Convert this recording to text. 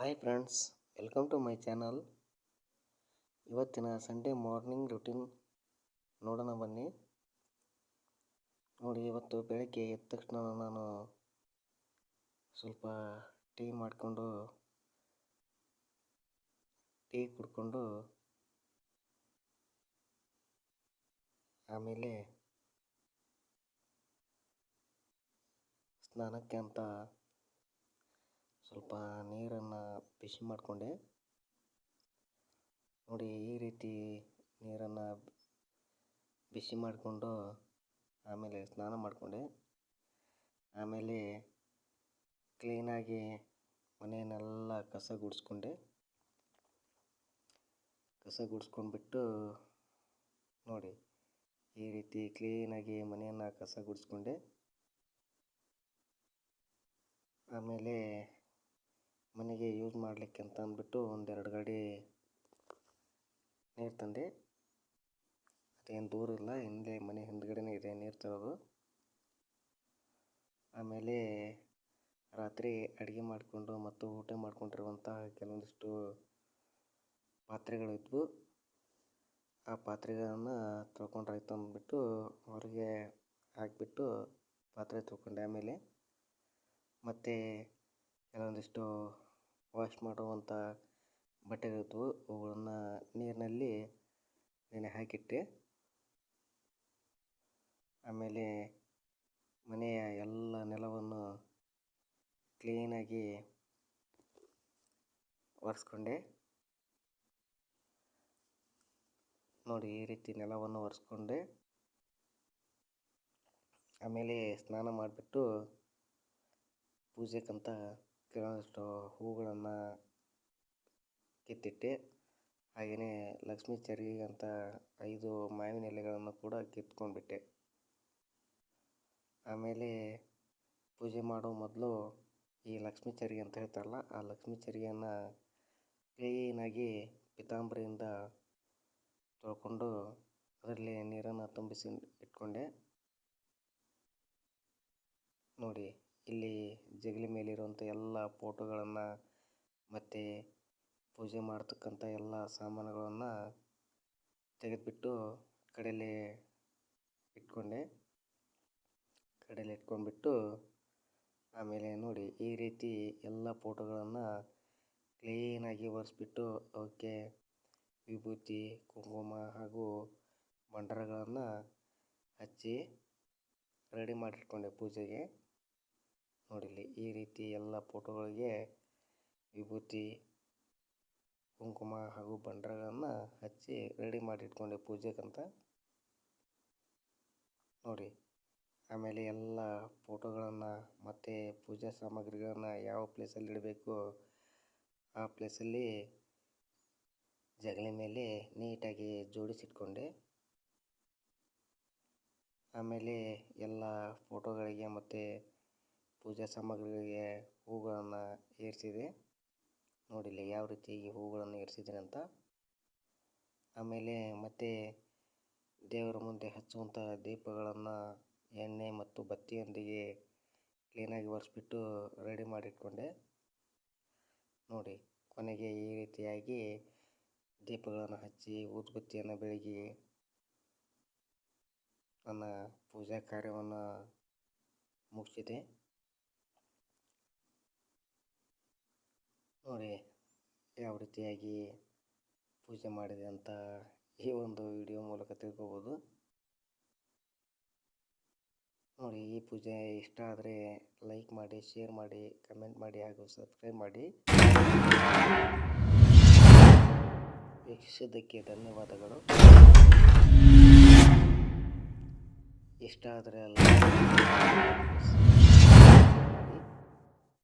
Hi friends welcome to my channel ಇವತ್ತಿನ Sunday morning routine ನೋಡೋಣ ಬನ್ನಿ. ನೋಡಿ, ಇವತ್ತು ಬೆಳಗ್ಗೆ ಎದ್ದ ತಕ್ಷಣ ನಾನು ಸ್ವಲ್ಪ ಟೀ ಮಾಡಿಕೊಂಡು ಟೀ ಕುಡ್ಕೊಂಡು ಆಮೇಲೆ ಸ್ನಾನಕ್ಕೆ ಅಂತ ಸ್ವಲ್ಪ ನೀರನ್ನು ಬಿಸಿ ಮಾಡಿಕೊಂಡೆ. ನೋಡಿ ಈ ರೀತಿ ನೀರನ್ನು ಬಿಸಿ ಮಾಡಿಕೊಂಡು ಆಮೇಲೆ ಸ್ನಾನ ಮಾಡಿಕೊಂಡೆ. ಆಮೇಲೆ ಕ್ಲೀನಾಗಿ ಮನೆಯನ್ನೆಲ್ಲ ಕಸ ಗುಡಿಸ್ಕೊಂಡೆ. ಕಸ ಗುಡಿಸ್ಕೊಂಡ್ಬಿಟ್ಟು ನೋಡಿ ಈ ರೀತಿ ಕ್ಲೀನಾಗಿ ಮನೆಯನ್ನು ಕಸ ಗುಡಿಸ್ಕೊಂಡೆ. ಆಮೇಲೆ ಮನೆಗೆ ಯೂಸ್ ಮಾಡಲಿಕ್ಕೆ ಅಂತ ಅಂದ್ಬಿಟ್ಟು ಒಂದೆರಡು ಗಾಡಿ ನೀರು ತಂದೆ. ಅದೇನು ದೂರ ಇಲ್ಲ, ಹಿಂದೆ ಮನೆ ಹಿಂದ್ಗಡೆನೇ ಇದೆ ನೀರು ತರೋದು ಆಮೇಲೆ ರಾತ್ರಿ ಅಡುಗೆ ಮಾಡಿಕೊಂಡು ಮತ್ತು ಊಟ ಮಾಡ್ಕೊಂಡಿರುವಂಥ ಕೆಲವೊಂದಿಷ್ಟು ಪಾತ್ರೆಗಳಿದ್ವು ಆ ಪಾತ್ರೆಗಳನ್ನು ತೊಳ್ಕೊಂಡ್ರಾಯ್ತು ಅಂದ್ಬಿಟ್ಟು ಅವರಿಗೆ ಹಾಕಿಬಿಟ್ಟು ಪಾತ್ರೆ ತೊಳ್ಕೊಂಡೆ ಆಮೇಲೆ. ಮತ್ತು ಕೆಲವೊಂದಿಷ್ಟು ವಾಶ್ ಮಾಡುವಂಥ ಬಟ್ಟೆಗಳಿದ್ವು ಅವುಗಳನ್ನು ನೀರಿನಲ್ಲಿ ನೆನೆ ಹಾಕಿಟ್ಟೆ, ಆಮೇಲೆ ಮನೆಯ ಎಲ್ಲ ನೆಲವನ್ನು ಕ್ಲೀನಾಗಿ ಒರೆಸ್ಕೊಂಡೆ. ನೋಡಿ, ಈ ರೀತಿ ನೆಲವನ್ನು ಒರೆಸ್ಕೊಂಡೆ. ಆಮೇಲೆ ಸ್ನಾನ ಮಾಡಿಬಿಟ್ಟು ಪೂಜೆಗಂತ ಕೆಲವೊಂದಿಷ್ಟು ಹೂಗಳನ್ನು ಕಿತ್ತಿಟ್ಟೆ ಹಾಗೆಯೇ ಲಕ್ಷ್ಮೀ ಚರಿಗೆಗೆ ಅಂತ ಐದು ಮಾವಿನ ಎಲೆಗಳನ್ನು ಕೂಡ ಕಿತ್ಕೊಂಡ್ಬಿಟ್ಟೆ. ಆಮೇಲೆ ಪೂಜೆ ಮಾಡೋ ಮೊದಲು ಈ ಲಕ್ಷ್ಮೀ ಚರಿಗೆ ಅಂತ ಹೇಳ್ತಾರಲ್ಲ, ಆ ಲಕ್ಷ್ಮೀ ಚರಿಗೆಯನ್ನು ಕ್ಲೀನಾಗಿ ಪಿತಾಂಬರಿಯಿಂದ ತೊಳ್ಕೊಂಡು ಅದರಲ್ಲಿ ನೀರನ್ನು ತುಂಬಿಸಿ ಇಟ್ಕೊಂಡೆ. ನೋಡಿ ಇಲ್ಲಿ ಜಗಲಿ ಮೇಲಿರುವಂಥ ಎಲ್ಲ ಫೋಟೋಗಳನ್ನು ಮತ್ತು ಪೂಜೆ ಮಾಡ್ತಕ್ಕಂಥ ಎಲ್ಲ ಸಾಮಾನುಗಳನ್ನು ತೆಗೆದುಬಿಟ್ಟು ಕಡೆಯಲ್ಲಿ ಇಟ್ಕೊಂಡೆ. ಕಡೆಯಲ್ಲಿ ಇಟ್ಕೊಂಡ್ಬಿಟ್ಟು ಆಮೇಲೆ ನೋಡಿ ಈ ರೀತಿ ಎಲ್ಲ ಫೋಟೋಗಳನ್ನು ಕ್ಲೀನಾಗಿ ಒರೆಸ್ಬಿಟ್ಟು ಅವಕ್ಕೆ ವಿಭೂತಿ, ಕುಂಕುಮ ಹಾಗೂ ಮಂಡರಗಳನ್ನು ಹಚ್ಚಿ ರೆಡಿ ಮಾಡಿಟ್ಕೊಂಡೆ ಪೂಜೆಗೆ. ನೋಡಿಲ್ಲಿ, ಈ ರೀತಿ ಎಲ್ಲ ಫೋಟೋಗಳಿಗೆ ವಿಭೂತಿ, ಕುಂಕುಮ ಹಾಗೂ ಬಂಡರಗಳನ್ನು ಹಚ್ಚಿ ರೆಡಿ ಮಾಡಿ ಇಟ್ಕೊಂಡೆ ಪೂಜೆಗಂತ. ನೋಡಿ, ಆಮೇಲೆ ಎಲ್ಲ ಫೋಟೋಗಳನ್ನು ಮತ್ತು ಪೂಜಾ ಸಾಮಗ್ರಿಗಳನ್ನು ಯಾವ ಪ್ಲೇಸಲ್ಲಿ ಇಡಬೇಕು, ಆ ಪ್ಲೇಸಲ್ಲಿ ಜಗಲಿ ಮೇಲೆ ನೀಟಾಗಿ ಜೋಡಿಸಿಟ್ಕೊಂಡೆ. ಆಮೇಲೆ ಎಲ್ಲ ಫೋಟೋಗಳಿಗೆ ಮತ್ತು ಪೂಜಾ ಸಾಮಗ್ರಿಗಳಿಗೆ ಹೂಗಳನ್ನು ಏರಿಸಿದೆ. ನೋಡಿಲ್ಲ ಯಾವ ರೀತಿ ಹೂಗಳನ್ನು ಏರಿಸಿದ್ದೀನಿ ಅಂತ. ಆಮೇಲೆ ಮತ್ತೆ ದೇವರ ಮುಂದೆ ಹಚ್ಚುವಂಥ ದೀಪಗಳನ್ನು ಎಣ್ಣೆ ಮತ್ತು ಬತ್ತಿಯೊಂದಿಗೆ ಕ್ಲೀನಾಗಿ ಒರೆಸ್ಬಿಟ್ಟು ರೆಡಿ ಮಾಡಿಟ್ಕೊಂಡೆ. ನೋಡಿ, ಕೊನೆಗೆ ಈ ರೀತಿಯಾಗಿ ದೀಪಗಳನ್ನು ಹಚ್ಚಿ, ಊದುಬತ್ತಿಯನ್ನು ಬೆಳಗಿ, ನನ್ನ ಪೂಜಾ ಕಾರ್ಯವನ್ನು ಮುಗಿಸಿದೆ. ನೋಡಿ ಯಾವ ರೀತಿಯಾಗಿ ಪೂಜೆ ಮಾಡಿದೆ ಅಂತ ಈ ಒಂದು ವಿಡಿಯೋ ಮೂಲಕ ತಿಳ್ಕೊಬೋದು. ನೋಡಿ, ಈ ಪೂಜೆ ಇಷ್ಟ ಆದರೆ ಲೈಕ್ ಮಾಡಿ, ಶೇರ್ ಮಾಡಿ, ಕಮೆಂಟ್ ಮಾಡಿ ಹಾಗೂ ಸಬ್ಸ್ಕ್ರೈಬ್ ಮಾಡಿ. ವೀಕ್ಷಿಸಿದ್ದಕ್ಕೆ ಧನ್ಯವಾದಗಳು. ಇಷ್ಟ ಆದರೆ ಅಲ್ಲ